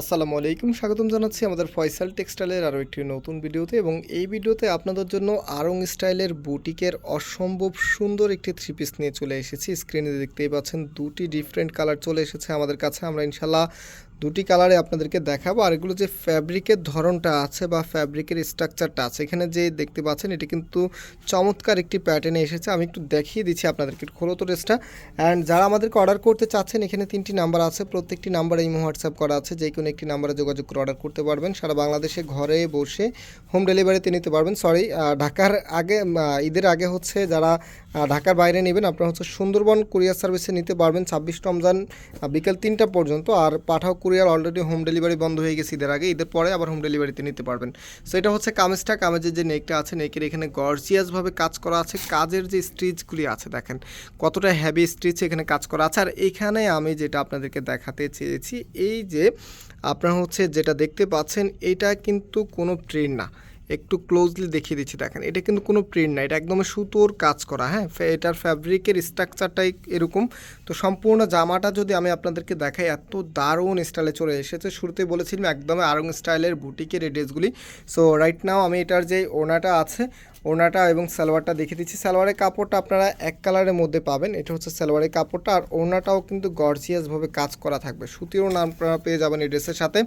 আসসালামু আলাইকুম, স্বাগতম জানাচ্ছি আমাদের ফয়সাল টেক্সটাইলের আরও একটি নতুন ভিডিওতে এবং এই ভিডিওতে আপনাদের জন্য আরং স্টাইলের বুটিকের অসম্ভব সুন্দর একটি থ্রি পিস নিয়ে চলে এসেছি। স্ক্রিনে দেখতেই পাচ্ছেন দুটি ডিফারেন্ট কালার চলে এসেছে আমাদের কাছে। আমরা ইনশাল্লাহ দুটি কালারে আপনাদেরকে দেখাবো। আর এগুলো যে ফ্যাব্রিকের ধরনটা আছে বা ফ্যাব্রিকের স্ট্রাকচারটা আছে, এখানে যে দেখতে পাচ্ছেন, এটি কিন্তু চমৎকার একটি প্যাটার্নে এসেছে। আমি একটু দেখিয়ে দিচ্ছি আপনাদেরকে খোলো তো ড্রেসটা। অ্যান্ড যারা আমাদেরকে অর্ডার করতে চাচ্ছেন, এখানে তিনটি নাম্বার আছে। প্রত্যেকটি নাম্বারে ইমো হোয়াটসঅ্যাপ করা আছে। যে কোনো একটি নাম্বারে যোগাযোগ করে অর্ডার করতে পারবেন। সারা বাংলাদেশে ঘরে বসে হোম ডেলিভারিতে নিতে পারবেন। সরি ঢাকার আগে ঈদের আগে হচ্ছে যারা ঢাকার বাইরে নেবেন, আপনারা হচ্ছে সুন্দরবন কুরিয়ার সার্ভিসে নিতে পারবেন। ছাব্বিশ রমজান বিকেল তিনটা পর্যন্ত। আর Pathao courier already home delivery বন্ধ হয়ে গেছে ঈদের আগে, ঈদের পরে আবার হোম ডেলিভারিতে নিতে পারবেন। সো এটা হচ্ছে কামেজটা, কামেজের যে নেকটা আছে নেকের এখানে গর্জিয়াসভাবে কাজ করা আছে, কাজের যে স্টিচগুলি আছে দেখেন, কতটা হ্যাভি স্টিচ এখানে কাজ করা আছে। আর এখানে আমি যেটা আপনাদেরকে দেখাতে চেয়েছি, এই যে আপনারা হচ্ছে যেটা দেখতে পাচ্ছেন, এটা কিন্তু কোনো ট্রেন না। একটু ক্লোজলি দেখিয়ে দিচ্ছি, দেখেন। এটা কিন্তু কোনো প্রিন্ট না, এটা একদম সুতোর কাজ করা হ্যাঁ? এটার ফ্যাব্রিকের স্ট্রাকচারটাই এরকম। তো সম্পূর্ণ জামাটা যদি আমি আপনাদেরকে দেখাই, এত দারুণ স্টাইলে চলে এসেছে। শুরুতে বলেছিলাম একদম আরং স্টাইলের বুটিকের এই ড্রেসগুলি সো রাইট নাও আমি এটার যে ওনাটা আছে ওনাটা এবং সালোয়ারটা দেখিয়ে দিচ্ছি। সালোয়ারের কাপড়টা আপনারা এক কালারের মধ্যে পাবেন। এটা হচ্ছে সালোয়ারের কাপড়টা। আর ওড়নাটাও কিন্তু গর্জিয়াসভাবে কাজ করা থাকবে। সুতিরও নাম আপনারা পেয়ে যাবেন এই ড্রেসের সাথে।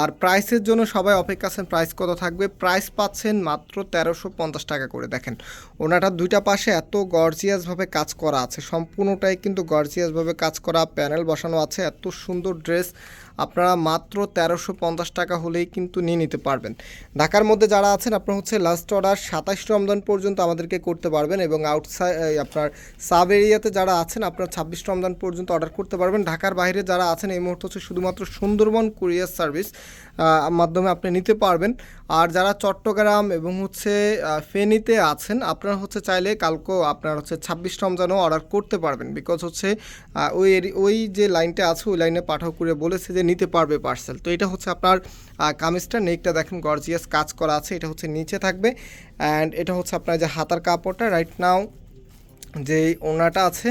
আর প্রাইসের জন্য সবাই অপেক্ষা আছেন, প্রাইস কত থাকবে? প্রাইস পাচ্ছেন মাত্র তেরোশো পঞ্চাশ টাকা করে। দেখেন ওনাটার দুইটা পাশে এত গর্জিয়াসভাবে কাজ করা আছে। সম্পূর্ণটাই কিন্তু গর্জিয়াসভাবে কাজ করা প্যানেল বসানো আছে। এত সুন্দর ড্রেস আপনারা মাত্র তেরোশো পঞ্চাশ টাকা হলেই কিন্তু নিয়ে নিতে পারবেন। ঢাকার মধ্যে যারা আছেন, আপনার হচ্ছে লাস্ট অর্ডার সাতাশ রমজান পর্যন্ত আমাদেরকে করতে পারবেন এবং আউটসাইড আপনার সাব এরিয়াতে যারা আছেন, আপনার ছাব্বিশ রমজান পর্যন্ত অর্ডার করতে পারবেন। ঢাকার বাইরে যারা আছেন, এই মুহূর্তে হচ্ছে শুধুমাত্র সুন্দরবন কুরিয়ার সার্ভিস মাধ্যমে আপনি নিতে পারবেন। আর যারা চট্টগ্রাম এবং হচ্ছে ফেনীতে আছেন, আপনারা হচ্ছে চাইলে কালকেও আপনার হচ্ছে ছাব্বিশ রমজানও অর্ডার করতে পারবেন। বিকজ হচ্ছে ওই এরি- ওই যে লাইনটা আছে, ওই লাইনে পাঠাও করে বলেছে যে নিতে পারবে পার্সেল তো এটা হচ্ছে আপনার কামিজটা, নেকটা দেখেন গর্জিয়াস কাজ করা আছে। এটা হচ্ছে নিচে থাকবে। অ্যান্ড এটা হচ্ছে আপনার যে হাতার কাপড়টা রাইট নাও যে ওনাটা আছে,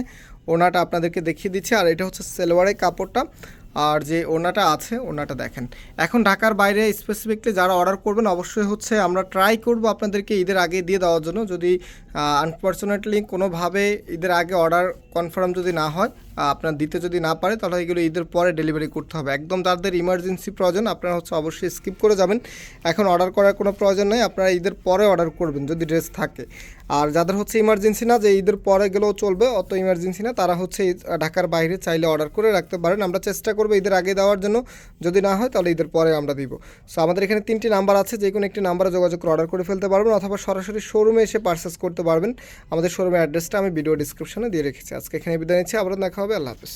ওনাটা আপনাদেরকে দেখিয়ে দিচ্ছি। আর এটা হচ্ছে সেলোয়ারের কাপড়টা। আর যে ওনাটা আছে, ওনাটা দেখেন। এখন ঢাকার বাইরে স্পেসিফিকলি যারা অর্ডার করবেন, অবশ্যই হচ্ছে আমরা ট্রাই করব আপনাদেরকে ঈদের আগে দিয়ে দেওয়ার জন্য। যদি আনফর্চুনেটলি কোনোভাবে ঈদের আগে অর্ডার কনফার্ম যদি না হয় আপনার দিতে যদি না পারে, তাহলে এগুলো ঈদের পরে ডেলিভারি করতে হবে। একদম যাদের ইমার্জেন্সি প্রয়োজন, আপনারা হচ্ছে অবশ্যই স্কিপ করে যাবেন। এখন অর্ডার করার কোনো প্রয়োজন নেই, আপনারা ঈদের পরে অর্ডার করবেন যদি ড্রেস থাকে। আর যাদের হচ্ছে ইমার্জেন্সি না, যে ঈদের পরে গেলেও চলবে, অত ইমার্জেন্সি না, তারা হচ্ছে ঢাকার বাইরে চাইলে অর্ডার করে রাখতে পারেন। আমরা চেষ্টা করব ঈদের আগে দেওয়ার জন্য। যদি না হয়, তাহলে ঈদের পরে আমরা দিব। সো আমাদের এখানে তিনটি নাম্বার আছে যে কোনো একটি নাম্বারে যোগাযোগ করে অর্ডার করে ফেলতে পারবেন, অথবা সরাসরি শোরুমে এসে পারচেস করতে পারবেন। আমাদের শোরুমের অ্যাড্রেসটা আমি ভিডিও ডিসক্রিপশনে দিয়ে রেখেছি। আজকে এখানে বিদায় নিচ্ছি আবার দেখা হবে আল্লাহ হাফিজ।